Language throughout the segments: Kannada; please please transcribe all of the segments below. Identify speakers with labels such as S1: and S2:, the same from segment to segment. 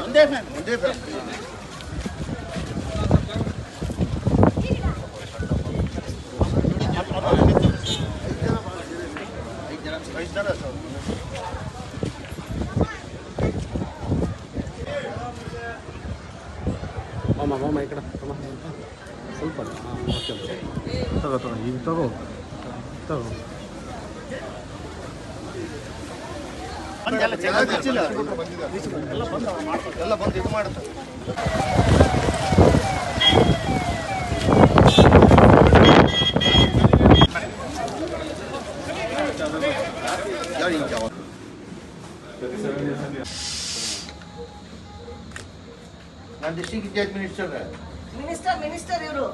S1: ಒಂದೇ ಫ್ಯಾನ್ ಒಂದೇ ಫ್ಯಾನ್ ಐದು ಜನ ಸರ್
S2: ಮಾಮ ಮಾಮ ಈ ಕಡೆ ಮಾಮ. ಸ್ವಲ್ಪ ಹಾಂ ಓಕೆ ತಗೋ ತಗೋ ಈಗ ತಗೋ ತಗೋ ಎಲ್ಲ ಬಂದು ಮಾಡ್ತಾರೆ. ಎಲ್ಲ
S1: ಬಂದು ಇದು ಮಾಡ್ತಾರೆ ನಾನು district in-charge minister
S3: minister minister ಇವರು.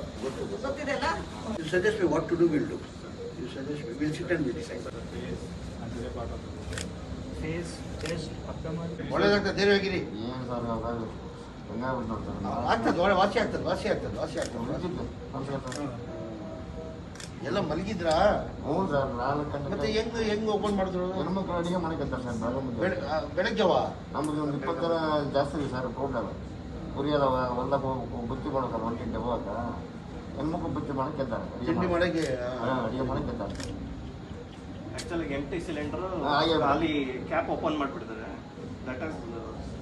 S3: ಗೊತ್ತಿದೆಲ್ಲ
S1: you suggest me what to do will do you suggest me will sit and will decide
S4: ಒಳ್ಳೇದಾಗ್ತದೆ
S1: ಧೈರ್ಯವಾಗಿರಿ
S5: ಏನು ಸರ್ ಅದು ಹೆಂಗಾಗ್ಬಿಟ್ಟು ನೋಡ್ತಾರೆ ಆಗ್ತದೆ
S1: ಒಳ್ಳೆ ವಾಸಿ ಆಗ್ತದೆ ವಾಸಿ ಆಗ್ತದೆ ವಾಸಿ
S5: ಆಗ್ತದೆ
S1: ಎಲ್ಲ ಮಲಗಿದ್ರಾ
S5: ಹ್ಞೂ ಸರ್ ನಾಲ್ಕು ಮತ್ತೆ ಗಂಟೆ ಹೆಂಗ್ ಹೆಂಗ್
S1: ಓಪನ್ ಮಾಡಿದ್ರು
S5: ಹೆಣ್ಮಕ್ಳು ಅಡಿಗೆ ಮಾಡ್ಕೊತಾರೆ ಸರ್ ಬೆಳಗ್ಗೆ ಮುಂದೆ ಬೆಳ-
S1: ಆ, ಬೆಳಗ್ಗೆವಾ
S5: ನಮ್ದು ಒಂದು ಇಪ್ಪತ್ತು ಜನ ಜಾಸ್ತಿ ಇದೆ ಸರ್ ಪ್ರೋಗ್ರಾಮ್ ಕುರಿ ಅದಾವ ಹೊಲ್ದಾಗ ಹೋಗಿ ಬುತ್ತಿ ಮಾಡ್ತಾರೆ ಒಂದು ಗಂಟೆ ಹೋಗಾಕ ಹೆಣ್ಮಕ್ಳು ಬುತ್ತಿ ಮಾಡಕ್ಕಿದ್ದಾರೆ ತಿಂಡಿ
S1: ಮಾಡಕ್ಕೆ ಹಾಂ
S5: ಅಡಿಗೆ ಮಾಡಕ್ಕಿದ್ದಾರೆ
S6: ಆಕ್ಚುಲಿ ಎಂಟಿ ಸಿಲಿಂಡರ್
S5: ಅಲ್ಲಿ ಖಾಲಿ
S6: ಕ್ಯಾಪ್ ಓಪನ್ ಮಾಡಿಬಿಟ್ಟಿದ್ದಾರೆ ದಟ್ ಆಸ್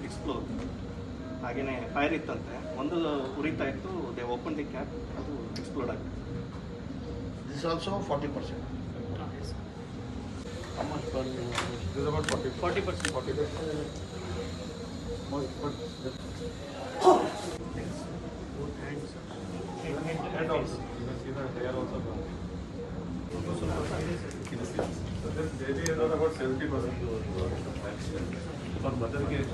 S6: ಎಕ್ಸ್ಪ್ಲೋರ್ ಹಾಗೆಯೇ ಫೈರ್ ಇತ್ತಂತೆ. ಒಂದು ಉರಿತಾ ಇತ್ತು ದೇ ಓಪನ್ ದಿ ಕ್ಯಾಪ್ ಅದು ಎಕ್ಸ್ಪ್ಲೋಡ್ ಆಗಿದೆ.
S1: This also forty percent
S4: forty percent forty about 70 percent for mother case.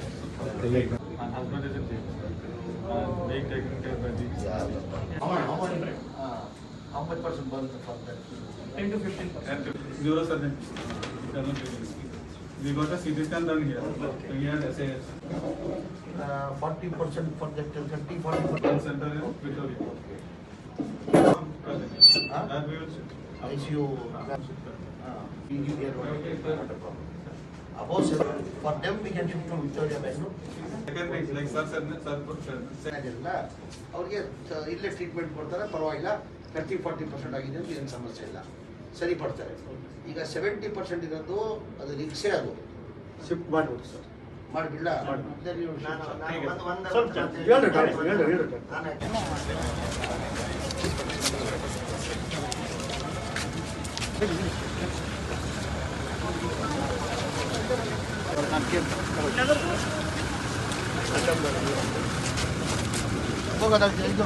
S4: And husband is in jail. And being taken care by the.
S1: How much? How much? Uh, how much percent burn for that?
S7: 10 to 15 percent.
S4: Neurosurgeon. Internal clinic. We got a CT scan done here. So we had SAS.
S1: Uh, 40 percent for that. 30 40 percent.
S4: Center in Victoria. Huh? That we will check. ICU
S1: PG for them we can shift Victoria ಅವ್ರಿಗೆ ಇಲ್ಲೇ ಟ್ರೀಟ್ಮೆಂಟ್ ಕೊಡ್ತಾರೆ ಪರವಾಗಿಲ್ಲ. ತರ್ಟಿ ಫಾರ್ಟಿ ಪರ್ಸೆಂಟ್ ಆಗಿದೆ ಅಂತ ಏನು ಸಮಸ್ಯೆ ಇಲ್ಲ. ಸರಿ ಪಡ್ತಾರೆ. ಈಗ ಸೆವೆಂಟಿ ಪರ್ಸೆಂಟ್ ಇರೋದು ಅದು ರಿಕ್ಷೆ ಅದು.
S7: ಶಿಫ್ಟ್ ಮಾಡ್ಬಿಡ್ತು ಸರ್
S1: ಮಾಡಿಬಿಡ ಮಾಡಿಬಿಡ Пока дальше идем.